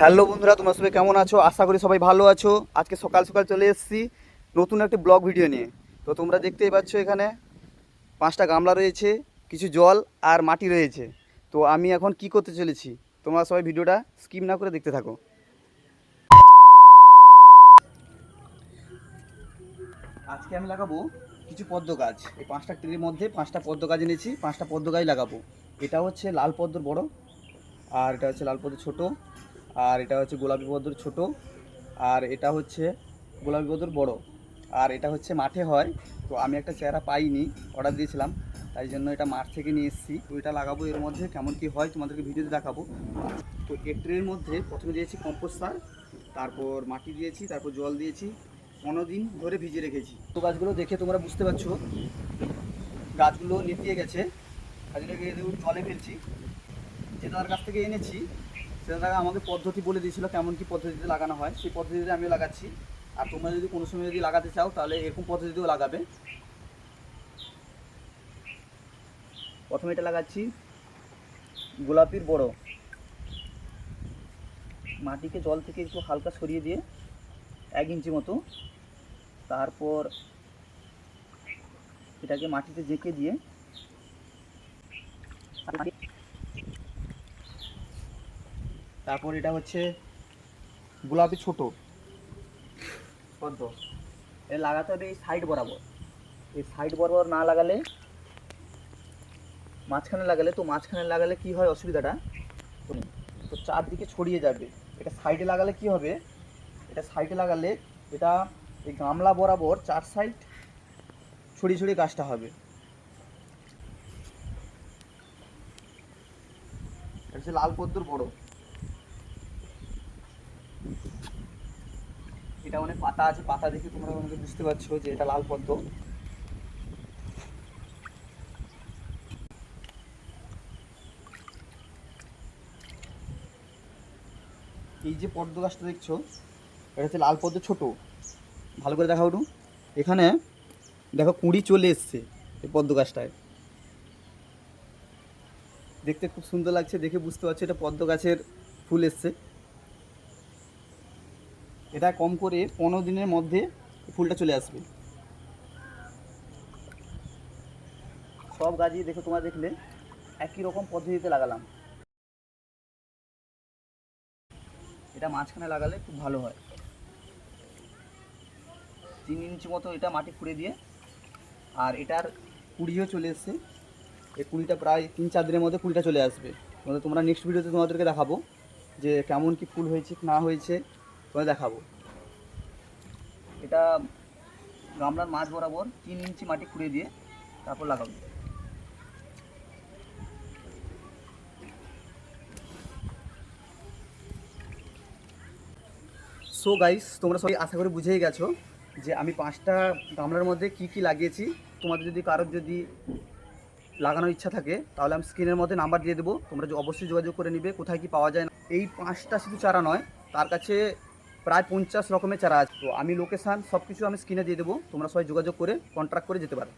Hello বন্ধুরা, তোমরা সবাই কেমন আছো? আশা করি সবাই ভালো আছো। আজকে সকাল সকাল চলে এসেছি নতুন একটি ব্লগ ভিডিও নিয়ে। তো তোমরা দেখতেই পাচ্ছ এখানে পাঁচটা গামলা রয়েছে, কিছু জল আর মাটি রয়েছে। তো আমি এখন কি করতে চলেছি? তোমরা সবাই ভিডিওটা স্কিপ না করে দেখতে থাকো। আজকে আমি লাগাবো কিছু পদ্ম গাছ। এই পাঁচটা ট্রির মধ্যে পাঁচটা পদ্ম গাছ এনেছি, পাঁচটা পদ্ম গাছ লাগাবো। এটা হচ্ছে লাল পদ্মর বড়, আর এটা হচ্ছে লাল পদ্ম ছোট। আর এটা হচ্ছে গোলাপি পদ্মর ছোট, আর এটা হচ্ছে গোলাপি পদ্মর বড়, আর এটা হচ্ছে মাঠে হয়, তো আমি একটা চেহারা পাইনি অর্ডার দিয়েছিলাম, তাই জন্য এটা মাঠ থেকে নিয়ে এসেছি, তো এটা লাগাবো এর মধ্যে, কেমন কি হয় তোমাদেরকে ভিডিওতে দেখাবো। তো ট্রের মধ্যে প্রথমে দিয়েছি কম্পোস্ট সার, তারপর মাটি দিয়েছি, তারপর জল দিয়েছি, পনেরো দিন ধরে ভিজিয়ে রেখেছি। তো গাছগুলো দেখে তোমরা বুঝতে পারছ, গাছগুলো নেতিয়ে গেছে, গাছগুলোকে জলে ফেলছি, যে তার কাছ থেকে এনেছি সেটা আমাকে পদ্ধতি বলে দিয়েছিল কেমন কি পদ্ধতিতে লাগানো হয়। সেই পদ্ধতিতে আমিও লাগাচ্ছি। আর তোমরা যদি কোনো সময় যদি লাগাতে চাও, তাহলে এরকম পদ্ধতিতেও লাগাবে। প্রথমে এটা লাগাচ্ছি গোলাপির বড়। মাটিকে জল থেকে একটু হালকা সরিয়ে দিয়ে এক ইঞ্চি মতো। তারপর এটাকে মাটিতে জেঁকে দিয়ে তারপর এটা হচ্ছে গোলাপি ছোট। পদ্ম। এটা লাগাতে হবে এই সাইড বরাবর। এই সাইড বরাবর না লাগালে, মাঝখানে লাগালে, তো মাঝখানে লাগালে কি হয় অসুবিধাটা? তো চারদিকে ছড়িয়ে যাবে। এটা সাইডে লাগালে কি হবে? এটা সাইডে লাগালে এটা এই গামলা বরাবর চার সাইড ছড়িয়ে ছড়িয়ে গাছটা হবে। এটা হচ্ছে লাল পদ্মর বড়। এটা অনেক পাতা আছে, পাতা দেখে তোমরা অনেকে বুঝতে পারছ যে এটা লাল পদ্ম। এই যে পদ্ম গাছটা দেখছ, এটা হচ্ছে লাল পদ্ম ছোট। ভালো করে দেখাও একটু। এখানে দেখো কুঁড়ি চলে এসছে এই পদ্ম গাছটায়। দেখতে খুব সুন্দর লাগছে, দেখে বুঝতে পারছ এটা পদ্ম গাছের ফুল এসছে। এটা কম করে পনেরো দিনের মধ্যে ফুলটা চলে আসবে। সব গাছই দেখো তোমরা দেখলে, একই রকম পদ্ধতিতে লাগালাম। এটা মাঝখানে লাগালে খুব ভালো হয়। তিন ইঞ্চি মতো এটা মাটি খুঁড়ে দিয়ে, আর এটার কুড়িও চলে এসছে। এই কুড়িটা প্রায় তিন চার দিনের মধ্যে কুড়িটা চলে আসবে। তোমরা নেক্সট ভিডিওতে তোমাদেরকে দেখাবো যে কেমন কি ফুল হয়েছে না হয়েছে। তোমাদের দেখাবো। এটা গামলার মাঝ বরাবর তিন ইঞ্চি মাটি খুঁড়ে দিয়ে তারপর লাগাবো। সো গাইস তোমরা সবাই আশা করে বুঝেই গেছো যে আমি পাঁচটা গামলার মধ্যে কি কি লাগিয়েছি। তোমাদের যদি কারোর যদি লাগানোর ইচ্ছা থাকে, তাহলে আমি স্ক্রিনের মধ্যে নাম্বার দিয়ে দেবো। তোমরা অবশ্যই যোগাযোগ করে নিবে, কোথায় কি পাওয়া যায় না। এই পাঁচটা শুধু চারা নয়, তার কাছে প্রায় পঞ্চাশ রকমের চারা আছে। তো আমি লোকেশান সব কিছু আমি স্ক্রিনে দিয়ে দেবো। তোমরা সবাই যোগাযোগ করে কন্ট্রাক্ট করে যেতে পারো।